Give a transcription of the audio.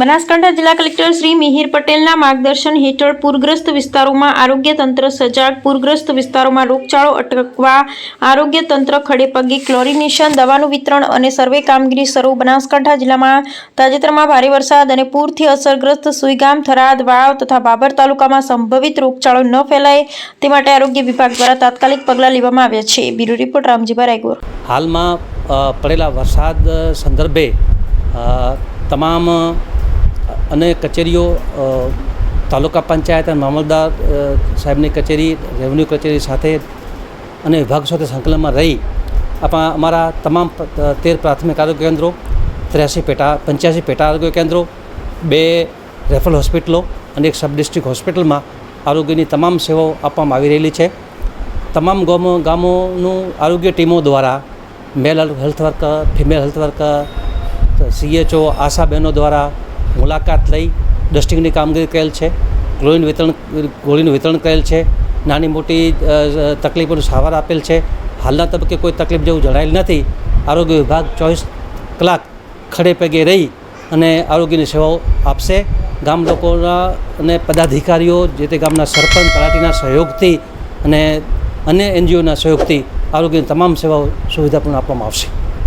બનાસકાંઠા જિલ્લા કલેક્ટર શ્રી મિહિર પટેલના માર્ગદર્શન હેઠળ પૂરગ્રસ્ત વિસ્તારોમાં આરોગ્ય તંત્ર સજાગ, પૂરગ્રસ્ત વિસ્તારોમાં રોગચાળો અટકવા, આરોગ્ય તંત્ર ખડે પગે ક્લોરિનેશન, દવાનું વિતરણ અને સર્વે કામગીરી શરૂ. બનાસકાંઠા જિલ્લામાં તાજેતરમાં ભારે વરસાદ અને પૂરથી અસરગ્રસ્ત સુઈગામ, થરાદ, વાવ તથા બાબર તાલુકામાં સંભવિત રોગચાળો ન ફેલાય તે માટે આરોગ્ય વિભાગ દ્વારા તાત્કાલિક પગલાં લેવામાં આવ્યા છે. Bureau report Ramjibhai Raygor. હાલમાં પડેલા વરસાદ સંદર્ભે તમામ અને કચેરીઓ તાલુકા પંચાયત અને મામલતદાર સાહેબની કચેરી, રેવન્યુ કચેરી સાથે અને વિભાગ સાથે સંકલનમાં રહી આપણા અમારા તમામ તેર પ્રાથમિક આરોગ્ય કેન્દ્રો ત્ર્યાસી પેટા, પંચ્યાસી પેટા આરોગ્ય કેન્દ્રો, બે રેફરલ હોસ્પિટલો અને એક સબ ડિસ્ટ્રિક્ટ હોસ્પિટલમાં આરોગ્યની તમામ સેવાઓ આપવામાં આવી રહેલી છે. તમામ ગામો, ગામોનું આરોગ્ય ટીમો દ્વારા male health worker, female health worker, CHO, ASHA બહેનો દ્વારા મુલાકાત લઈ ડસ્ટિંગની કામગીરી કરેલ છે, ગોળીનું વિતરણ ગોળીનું વિતરણ કરેલ છે, નાની મોટી તકલીફોનું સારવાર આપેલ છે. હાલના તબક્કે કોઈ તકલીફ જેવું જણાયેલ નથી. આરોગ્ય વિભાગ ચોવીસ કલાક ખડે પગે રહી અને આરોગ્યની સેવાઓ આપશે. ગામ લોકોના અને પદાધિકારીઓ, જે તે ગામના સરપંચ, તલાટીના સહયોગથી અને અન્ય એનજીઓના સહયોગથી આરોગ્યની તમામ સેવાઓ સુવિધાપૂર્ણ આપવામાં આવશે.